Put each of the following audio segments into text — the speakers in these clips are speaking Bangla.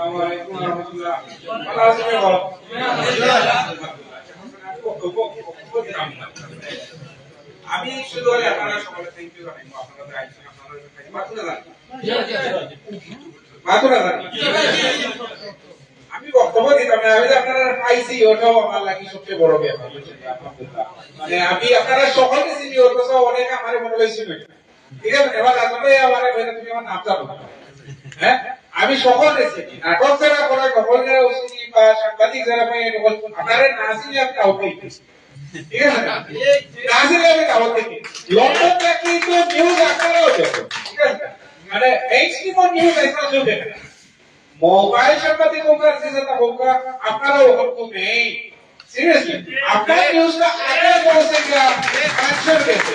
আমি আপনারা আপনারা আপনারা আমি বক্তব্য দিতাম না, আমি আপনারা পাইছি, ওটাও আমার লাগি সবচেয়ে বড় ব্যাপার মানে আমি আপনারা সকলে চিনি, অথচ অনেক আমার মনে হয়েছিল। ঠিক আছে? এবার আসলে আমার তুমি আমার নাম জানো হ্যাঁ? আমি সকলে চিনি নাটক যারা করে গল্প যারা চিনি বা সাংবাদিক যারা পাই আপনারা না চিনি আমি কাউ ঠিক আছে? আমি থেকে লন্ডন থেকে তো নিউজ আপনারাও দেখো। ঠিক আছে? মানে নিউজ একটা চলবে না মোবাইল সাংবাদিক হোক আর যেটা হোক আপনারা ওরকম নেই সিরিয়াসলি আপনার নিউজটা আগে পৌঁছে গিয়া মানুষের কাছে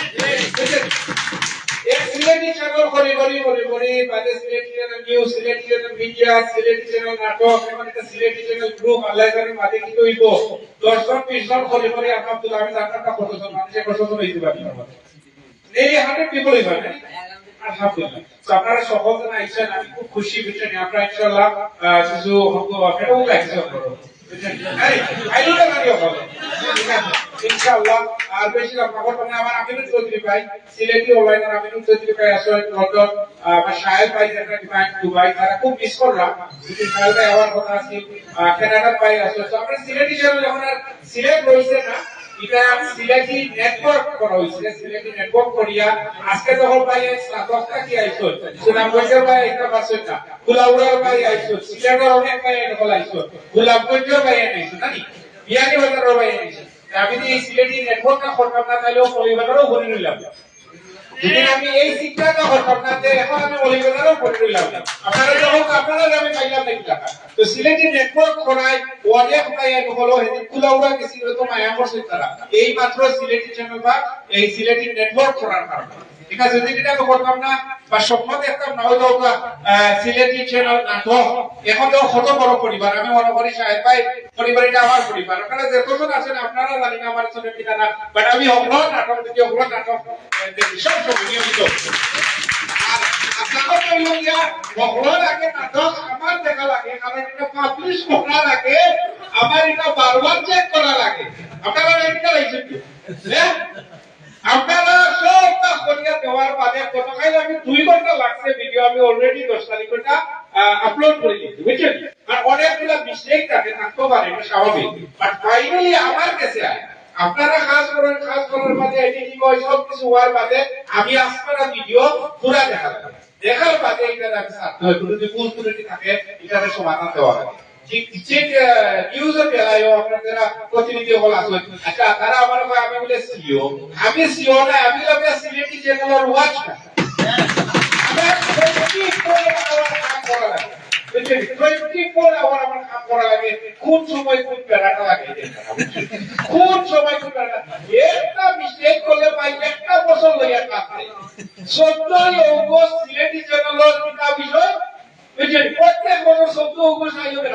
সিলেটি চ্যানেল করি করি করি করি বাদে Sylheti channel news Sylheti channel media Sylheti channel নাটক, এখন এটা সিলেটি চ্যানেল গ্রুপ আল্লাহ জানে মাঝে কি হইব। দশজন বিশ জন করি করি আলহামদুলিল্লাহ, আমি জানতাম না, কতজন মানুষের কতজন হইতে পারি। নেই হান্ড্রেড পিপল হইবে আলহামদুলিল্লাহ। তো আপনারা সকল জন আইছেন আমি খুব খুশি, বুঝছেন আপনারা ইনশাআল্লাহ কিছু হব আপনারাও লাগছে ইনশাআল্লাহ আর বেশি বাজারের ভাই আমি যদি এই সিলেটি নেটওয়ার্কটা করতাম না নিলাম। যদি আমি এই করতাম না যে এখন আমি অলিগড়েরও করে নিলাম আপনারা যখন আপনারা আমি পাইলাম নাকি টাকা তো সিলেটি নেটওয়ার্ক করায় অনেক এক হলো হেদিন কুলাউড়া তো মায়া করছে তারা এই মাত্র সিলেটি চ্যানেল বা এই সিলেটি নেটওয়ার্ক করার কারণে। এটা আমি করতাম না, বা স্বপ্ন দেখতাম না, হয়তো সিলেটি চ্যানেল নাটক এখন তো কত বড় পরিবার। আমি মনে করি সাহেব ভাই পরিবার এটা আমার পরিবার। আপনারা যতজন আছেন আপনারা জানি না আমার সঙ্গে কিনা না বাট আমি অগ্র নাটক দেখি অগ্র নাটক দেখি, সব সময় নিয়মিত। লাগে কারণ এটা লাগে, আমার এটা বারবার চেক করা লাগে। আপনারা এটা লাইছেন কি হ্যাঁ আপনারা সব কাজ করিয়া দেওয়ার বাদে গতকাল আমি দুই ঘণ্টা লাগছে ভিডিও আমি অলরেডি দশ তারিখটা আপলোড করে দিয়েছি বুঝছেন? আর অনেকগুলো মিস্টেক থাকে থাকতে পারে এটা স্বাভাবিক। বাট ফাইনালি আমার কাছে আয়। আপনারা কাজ করেন কাজ করার বাদে এডিটিং হয় সব কিছু হওয়ার বাদে আমি আপনারা ভিডিও পুরা দেখালাম। দেখার বাদে এটা আমি সাথে হয় যদি ভুল ত্রুটি থাকে সমাধান দেওয়া আছে। আচ্ছা তারা আমার আমি বলে সিও আমি সিও না আমি সিলেটি ওয়াচ না আমার 24 hour কাম করা লাগে বুঝছেন 24 hour আমার কাম করা লাগে কোন সময় কোন প্যারাটা সময় একটা মিস্টেক করলে ভাই একটা বছর লইয়া কাজ চোদ্দই অগস্ট সিলেটি প্রত্যেক বছর চোদ্দ অগস্ট বলে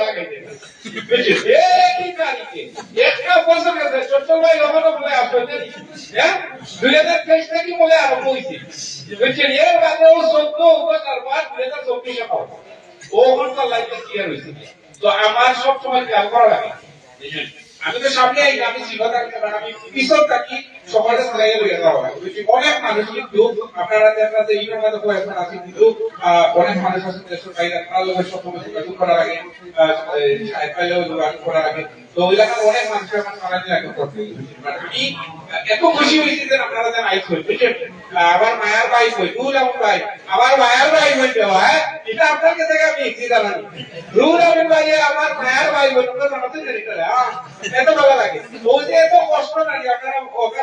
হ্যাঁ? দুই হাজার তেইশ থেকে বলে আরম্ভ হয়েছে বুঝছেন? এর অগস্ট আর পাঁচ, দুই হাজার চব্বিশে পাবো ও ঘণ্টা লাইফে ক্লিয়ার হয়েছে। তো আমার সব সময় খেয়াল করা লাগে? আমি তো সামনে আমি জীবন থাকতে পারি আমি পিছন থাকি সমাজে চালাইয়ে লইয়া যাওয়া অনেক মানুষ কিন্তু আপনারা দেখা যায় এই রকম কয়েকজন আছে কিন্তু অনেক মানুষ আছে দেশের বাইরে আপনার লোকের সবসময় যোগাযোগ করা লাগে আহ, সাহেব পাইলেও যোগাযোগ করা লাগে তো এলাকার অনেক মানুষের আমার চালাইতে লাগে করতে আমি এত খুশি হয়েছি যে আপনারা যেন আইস হই বুঝছেন? আহ, মায়ার ভাই কই? রুল আমার ভাই। আমার মায়ার ভাই হই দেওয়া হ্যাঁ? এটা আপনার কাছে আমি একটি জানানি রুল আমিন ভাই আমার মায়ার ভাই হই তোমরা জানাতে দেরি করে হ্যাঁ এত ভালো লাগে। ও যে এত কষ্ট নাই আপনারা ওকা